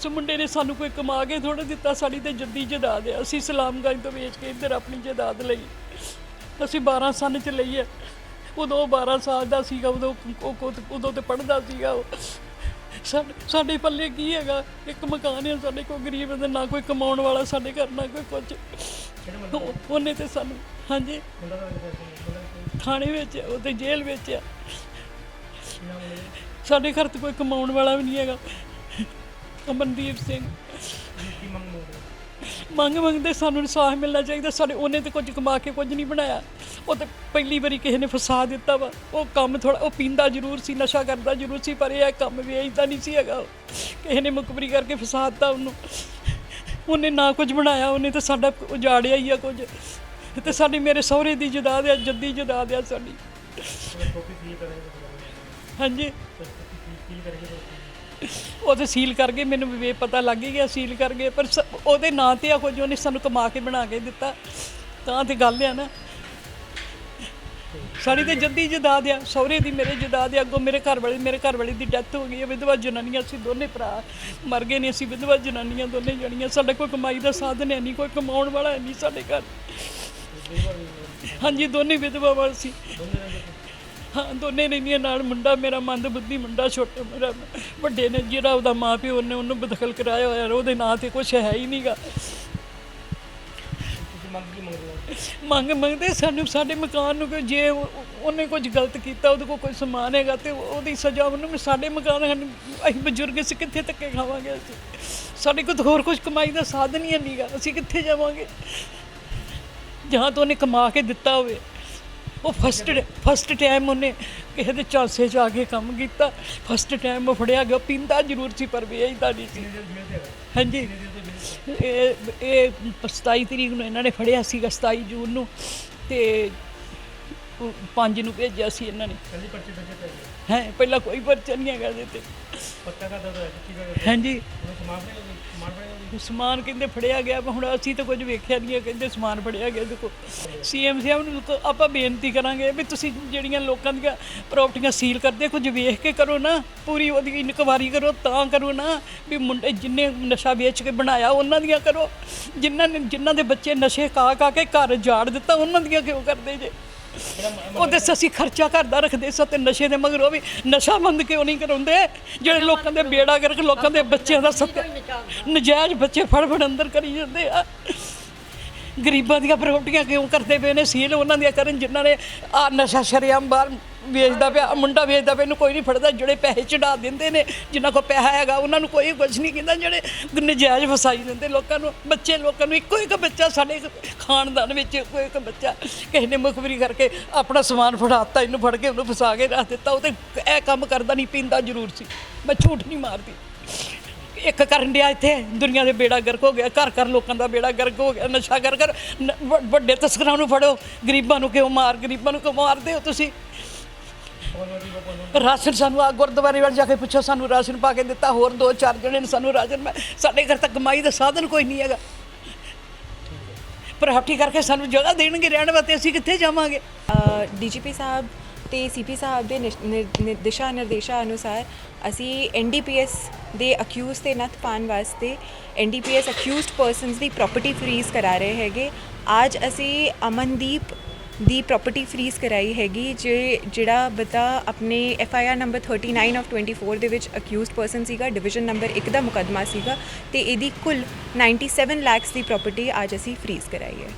ਉਸ ਮੁੰਡੇ ਨੇ ਸਾਨੂੰ ਕੋਈ ਕਮਾ ਕੇ ਥੋੜਾ ਦਿੱਤਾ ਸਾਡੀ ਤੇ ਜੱਦੀ ਜਦਾਦ ਆ ਅਸੀਂ ਸਲਾਮਗੰਜ ਤੋਂ ਵੇਚ ਕੇ ਇੱਧਰ ਆਪਣੀ ਜਦਾਦ ਲਈ। ਅਸੀਂ 12 ਸਾਲ ਚ ਲਈ ਹੈ। ਉਦੋਂ ਉਹ 12 ਸਾਲ ਦਾ ਸੀਗਾ ਉਦੋਂ ਉਦੋਂ ਤੇ ਪੜਦਾ ਸੀਗਾ ਉਹ। ਸਾਡੇ ਪੱਲੇ ਕੀ ਹੈਗਾ? ਇੱਕ ਮਕਾਨ ਹੈ ਸਾਡੇ ਕੋਲ ਗਰੀਬ ਦੇ ਨਾ ਕੋਈ ਕਮਾਉਣ ਵਾਲਾ ਸਾਡੇ ਘਰ ਨਾ ਕੋਈ ਕੁਝ ਉਹਨੇ ਤੇ ਸਾਨੂੰ ਹਾਂਜੀ। ਥਾਣੇ ਵਿੱਚ ਆ, ਉਹ ਜੇਲ੍ਹ ਵਿੱਚ ਆ ਸਾਡੇ ਘਰ ਤੇ ਕੋਈ ਕਮਾਉਣ ਵਾਲਾ ਵੀ ਨਹੀਂ ਹੈਗਾ। ਅਮਨਦੀਪ ਸਿੰਘ। ਮੰਗ ਮੰਗਦੇ ਸਾਨੂੰ ਇਨਸਾਫ ਮਿਲਣਾ ਚਾਹੀਦਾ। ਸਾਡੇ ਉਹਨੇ ਤੇ ਕੁਝ ਕਮਾ ਕੇ ਕੁਝ ਨਹੀਂ ਬਣਾਇਆ। ਉਹ ਤੇ ਪਹਿਲੀ ਵਾਰੀ ਕਿਸੇ ਨੇ ਫਸਾ ਦਿੱਤਾ ਵਾ। ਉਹ ਕੰਮ ਥੋੜਾ ਉਹ ਪੀਂਦਾ ਜ਼ਰੂਰ ਸੀ ਨਸ਼ਾ ਕਰਦਾ ਜ਼ਰੂਰ ਸੀ ਪਰ ਇਹ ਕੰਮ ਵੇਚਦਾ ਨਹੀਂ ਸੀ ਹੈਗਾ। ਕਿਸੇ ਨੇ ਮੁਕਬਰੀ ਕਰਕੇ ਫਸਾ ਦਿੱਤਾ ਉਹਨੂੰ। ਉਹਨੇ ਨਾ ਕੁਝ ਬਣਾਇਆ ਉਹਨੇ ਤਾਂ ਸਾਡਾ ਉਜਾੜਿਆ ਹੀ ਆ ਕੁਝ। ਤੇ ਸਾਡੀ ਮੇਰੇ ਸਹੁਰੇ ਦੀ ਜਦਾਦ ਆ ਜੱਦੀ ਜਦਾਦ ਆ ਸਾਡੀ। ਹਾਂਜੀ। ਉਹ ਤੇ ਸੀਲ ਕਰ ਗਏ, ਮੈਨੂੰ ਵੀ ਪਤਾ ਲੱਗ ਹੀ ਗਿਆ ਸੀਲ ਕਰ ਗਏ, ਪਰ ਸ- ਉਹਦੇ ਨਾਂ ਤੇ ਆ ਕੁਝ ਉਹਨੇ ਸਾਨੂੰ ਕਮਾ ਕੇ ਬਣਾ ਕੇ ਦਿੱਤਾ। ਤਾਂ ਤੇ ਗੱਲ ਆ ਨਾ। ਸਾਡੀ ਤੇ ਜੱਦੀ ਜਦਾਦ ਆ, ਸਹੁਰੇ ਦੀ ਮੇਰੇ ਜਦਾਦ ਆ, ਅੱਗੋਂ ਮੇਰੇ ਘਰ ਵਾਲੇ, ਮੇਰੇ ਘਰ ਵਾਲੇ ਦੀ ਡੈਥ ਹੋ ਗਈ ਹੈ ਵਿਧਵਾ ਜਨਾਨੀਆਂ ਅਸੀਂ ਦੋਨੇ ਭਰਾ। ਮਰ ਗਏ ਨੇ ਅਸੀਂ ਵਿਧਵਾ ਜਨਾਨੀਆਂ ਦੋਨੇ ਜਣੀਆਂ, ਸਾਡਾ ਕੋਈ ਕਮਾਈ ਦਾ ਸਾਧਨ ਹੈ ਨਹੀਂ, ਕੋਈ ਕਮਾਉਣ ਵਾਲਾ ਹੈ ਨਹੀਂ ਸਾਡੇ ਘਰ। ਹਾਂਜੀ, ਦੋਨੇ ਵਿਧਵਾ ਵਾਲ ਸੀ। ਹਾਂ, ਦੋਨੇ ਰਹਿੰਦੀਆਂ ਨਾਲ ਮੁੰਡਾ ਮੇਰਾ ਮੰਦ ਬੁੱਧੀ ਮੁੰਡਾ ਛੋਟੇ ਮੇਰਾ ਵੱਡੇ ਨੇ, ਜਿਹੜਾ ਉਹਦਾ ਮਾਂ ਪਿਓ ਨੇ ਉਹਨੂੰ ਬਦਖਲ ਕਰਾਇਆ ਹੋਇਆ ਉਹਦੇ ਨਾਂ ਤੇ ਕੁਝ ਹੈ ਹੀ ਨਹੀਂਗਾ ਮੰਗ ਮੰਗਦੇ ਸਾਨੂੰ ਸਾਡੇ ਮਕਾਨ ਨੂੰ ਕਿ ਜੇ ਉਹਨੇ ਕੁਝ ਗਲਤ ਕੀਤਾ, ਉਹਦੇ ਕੋਲ ਕੋਈ ਸਮਾਨ ਹੈਗਾ ਤੇ ਉਹਦੀ ਸਜ਼ਾ ਉਹਨੂੰ ਵੀ ਸਾਡੇ ਮਕਾਨ ਹਨ, ਅਸੀਂ ਬਜ਼ੁਰਗ ਅਸੀਂ ਕਿੱਥੇ ਧੱਕੇ ਖਾਵਾਂਗੇ ਅਸੀਂ? ਸਾਡੇ ਕੋਲ ਹੋਰ ਕੁਝ ਕਮਾਈ ਦਾ ਸਾਧਨ ਹੀ ਨਹੀਂਗਾ ਅਸੀਂ ਕਿੱਥੇ ਜਾਵਾਂਗੇ? ਜਾਂ ਤਾਂ ਉਹਨੇ ਕਮਾ ਕੇ ਦਿੱਤਾ ਹੋਵੇ। ਉਹ ਫਸਟ ਫਸਟ ਟਾਈਮ ਉਹਨੇ ਕਿਸੇ ਦੇ ਝਾਂਸੇ 'ਚ ਆ ਕੇ ਕੰਮ ਕੀਤਾ। ਫਸਟ ਟਾਈਮ ਉਹ ਫੜਿਆ ਗਿਆ ਪੀਂਦਾ ਜ਼ਰੂਰ ਸੀ ਪਰ ਵੇਚਦਾ ਨਹੀਂ ਸੀ। ਹਾਂਜੀ। ਇਹ ਇਹ 27 ਤਰੀਕ ਨੂੰ ਇਹਨਾਂ ਨੇ ਫੜਿਆ ਸੀਗਾ 27 ਜੂਨ ਨੂੰ। ਤੇ 5 ਨੂੰ ਭੇਜਿਆ ਸੀ ਇਹਨਾਂ ਨੇ। ਹੈ ਪਹਿਲਾਂ ਕੋਈ ਪਰਚਾ ਨਹੀਂ ਹੈਗਾ ਇਹਦੇ ਤੇ। ਹਾਂਜੀ। ਸਮਾਨ ਕਹਿੰਦੇ ਫੜਿਆ ਗਿਆ ਪਰ ਹੁਣ ਅਸੀਂ ਤਾਂ ਕੁਝ ਵੇਖਿਆ ਨਹੀਂ ਹੈ, ਕਹਿੰਦੇ ਸਮਾਨ ਫੜਿਆ ਗਿਆ ਦੇਖੋ। ਸੀਐਮ ਸਾਹਿਬ ਨੂੰ ਕ- ਆਪਾਂ ਬੇਨਤੀ ਕਰਾਂਗੇ ਵੀ ਤੁਸੀਂ ਜਿਹੜੀਆਂ ਲੋਕਾਂ ਦੀਆਂ ਪ੍ਰਾਪਰਟੀਆਂ ਸੀਲ ਕਰਦੇ, ਕੁਝ ਵੇਖ ਕੇ ਕਰੋ ਨਾ, ਪੂਰੀ ਉਹਦੀ ਇਨਕੁਆਰੀ ਕਰੋ, ਤਾਂ ਕਰੋ ਨਾ, ਵੀ ਮੁੰਡੇ ਜਿੰਨੇ ਨਸ਼ਾ ਵੇਚ ਕੇ ਬਣਾਇਆ, ਉਹਨਾਂ ਦੀਆਂ ਕਰੋ। ਜਿਨ੍ਹਾਂ ਨੇ ਜਿਨ੍ਹਾਂ ਦੇ ਬੱਚੇ ਨਸ਼ੇ ਕਾ ਕਾ ਕੇ ਘਰ ਜਾੜ ਦਿੱਤਾ, ਉਹਨਾਂ ਦੀਆਂ ਕਿਉਂ ਕਰਦੇ ਜੇ? ਉਹਦੇ ਸ ਅਸੀਂ ਖਰਚਾ ਘਰ ਰੱਖਦੇ ਸਾਂ ਤੇ ਨਸ਼ੇ ਦੇ ਮਗਰੋਂ ਵੀ ਨਸ਼ਾ ਬੰਦ ਕਿਉਂ ਨਹੀਂ ਕਰਾਉਂਦੇ। ਜਿਹੜੇ ਲੋਕਾਂ ਦੇ ਬੇੜਾ ਕਰਕੇ ਲੋਕਾਂ ਦੇ ਬੱਚਿਆਂ ਦਾ ਸੱਤ ਨਜਾਇਜ਼ ਬੱਚੇ ਫੜ ਫੜ ਅੰਦਰ ਕਰੀ ਜਾਂਦੇ ਆ। ਗਰੀਬਾਂ ਦੀਆਂ ਪ੍ਰਾਪਰਟੀਆਂ ਕਿਉਂ ਕਰਦੇ ਪਏ ਨੇ? ਸੀਲ ਉਹਨਾਂ ਦੀਆਂ ਕਰਨ ਜਿਨ੍ਹਾਂ ਨੇ ਆ ਨਸ਼ਾ ਸ਼ਰੇਆਮ ਬਾਹਰ ਵੇਚਦਾ ਪਿਆ ਆਹ ਮੁੰਡਾ ਵੇਚਦਾ ਪਿਆ, ਇਹਨੂੰ ਕੋਈ ਨਹੀਂ ਫੜਦਾ, ਜਿਹੜੇ ਪੈਸੇ ਚੜਾ ਦਿੰਦੇ ਨੇ, ਜਿਨ੍ਹਾਂ ਕੋਲ ਪੈਸਾ ਹੈਗਾ, ਉਹਨਾਂ ਨੂੰ ਕੋਈ ਕੁਝ ਨਹੀਂ ਕਹਿੰਦਾ, ਜਿਹੜੇ ਨਜਾਇਜ਼ ਫਸਾਈ ਦਿੰਦੇ ਲੋਕਾਂ ਨੂੰ, ਬੱਚੇ ਲੋਕਾਂ ਨੂੰ, ਇੱਕੋ ਇੱਕ ਬੱਚਾ ਸਾਡੇ ਖਾਨਦਾਨ ਵਿੱਚ, ਇੱਕੋ ਇੱਕ ਬੱਚਾ ਕਿਸੇ ਨੇ ਮੁਖਬਰੀ ਕਰਕੇ ਆਪਣਾ ਸਮਾਨ ਫੜਾਤਾ, ਇਹਨੂੰ ਫੜ ਕੇ ਉਹਨੂੰ ਫਸਾ ਕੇ ਰੱਖ ਦਿੱਤਾ, ਉਹ ਤੇ ਇਹ ਕੰਮ ਕਰਦਾ ਨਹੀਂ ਪੀਂਦਾ ਜ਼ਰੂਰ ਸੀ, ਮੈਂ ਝੂਠ ਨਹੀਂ ਮਾਰਦੀ। ਇੱਕ ਕਰਨ ਡਿਆ ਇੱਥੇ, ਦੁਨੀਆ ਦੇ ਬੇੜਾ ਗਰਕ ਹੋ ਗਿਆ, ਘਰ ਘਰ ਲੋਕਾਂ ਦਾ ਬੇੜਾ ਗਰਕ ਹੋ ਗਿਆ, ਨਸ਼ਾ ਕਰ ਕਰ ਨ- ਵ- ਵੱਡੇ ਤਸਕਰਾਂ ਨੂੰ ਫੜੋ, ਗਰੀਬਾਂ ਨੂੰ ਕਿਉਂ ਮਾਰ, ਗਰੀਬਾਂ ਨੂੰ ਕਿਉਂ ਮਾਰਦੇ ਹੋ ਤੁਸੀਂ? ਰਾਸ਼ਨ ਸਾਨੂੰ ਆ ਗੁਰਦੁਆਰੇ ਵੱਲ ਜਾ ਕੇ ਪੁੱਛੋ, ਸਾਨੂੰ ਰਾਸ਼ਨ ਪਾ ਕੇ ਦਿੱਤਾ, ਹੋਰ ਦੋ ਚਾਰ ਜਣੇ ਨੇ ਸਾਨੂੰ ਰਾਸ਼ਨ ਪਾ- ਸਾਡੇ ਘਰ ਤਾਂ ਕਮਾਈ ਦਾ ਸਾਧਨ ਕੋਈ ਨਹੀਂ ਹੈਗਾ। ਪ੍ਰਾਪਰਟੀ ਕਰਕੇ ਸਾਨੂੰ ਜਗ੍ਹਾ ਦੇਣਗੇ ਰਹਿਣ ਵਾਸਤੇ, ਅਸੀਂ ਕਿੱਥੇ ਜਾਵਾਂਗੇ? ਡੀਜੀਪੀ ਸਾਹਿਬ ਤੇ ਸੀਪੀ ਸਾਹਿਬ ਦੇ ਨਿਸ਼- ਨਿਰ- ਨਿਰ- ਦਿਸ਼ਾ ਨਿਰਦੇਸ਼ਾਂ ਅਨੁਸਾਰ ਅਸੀਂ ਐਨਡੀਪੀਐਸ ਦੇ ਅਕਿਊਜ਼ ਤੇ ਨੱਥ ਪਾਉਣ ਵਾਸਤੇ ਐਨਡੀਪੀਐਸ ਅਕਿਊਜ਼ਡ ਪਰਸਨਸ ਦੀ ਪ੍ਰਾਪਰਟੀ ਫਰੀਜ਼ ਕਰਾ ਰਹੇ ਹੈਗੇ। ਅੱਜ ਅਸੀਂ ਅਮਨਦੀਪ ਦੀ ਪ੍ਰਾਪਰਟੀ ਫਰੀਜ਼ ਕਰਾਈ ਹੈਗੀ, ਜੇ ਜਿਹੜਾ ਬਤਾ ਆਪਣੇ F I R number 39 of 24 ਦੇ ਵਿੱਚ ਅਕਿਊਜ਼ਡ ਪਰਸਨ ਸੀਗਾ ਡਿਵੀਜ਼ਨ ਨੰਬਰ 1 ਦਾ ਮੁਕੱਦਮਾ ਸੀਗਾ, ਤੇ ਇਹਦੀ ਕੁੱਲ 97 ਲੱਖਸ ਦੀ ਪ੍ਰਾਪਰਟੀ ਅੱਜ ਅਸੀਂ ਫਰੀਜ਼ ਕਰਾਈ ਹੈ।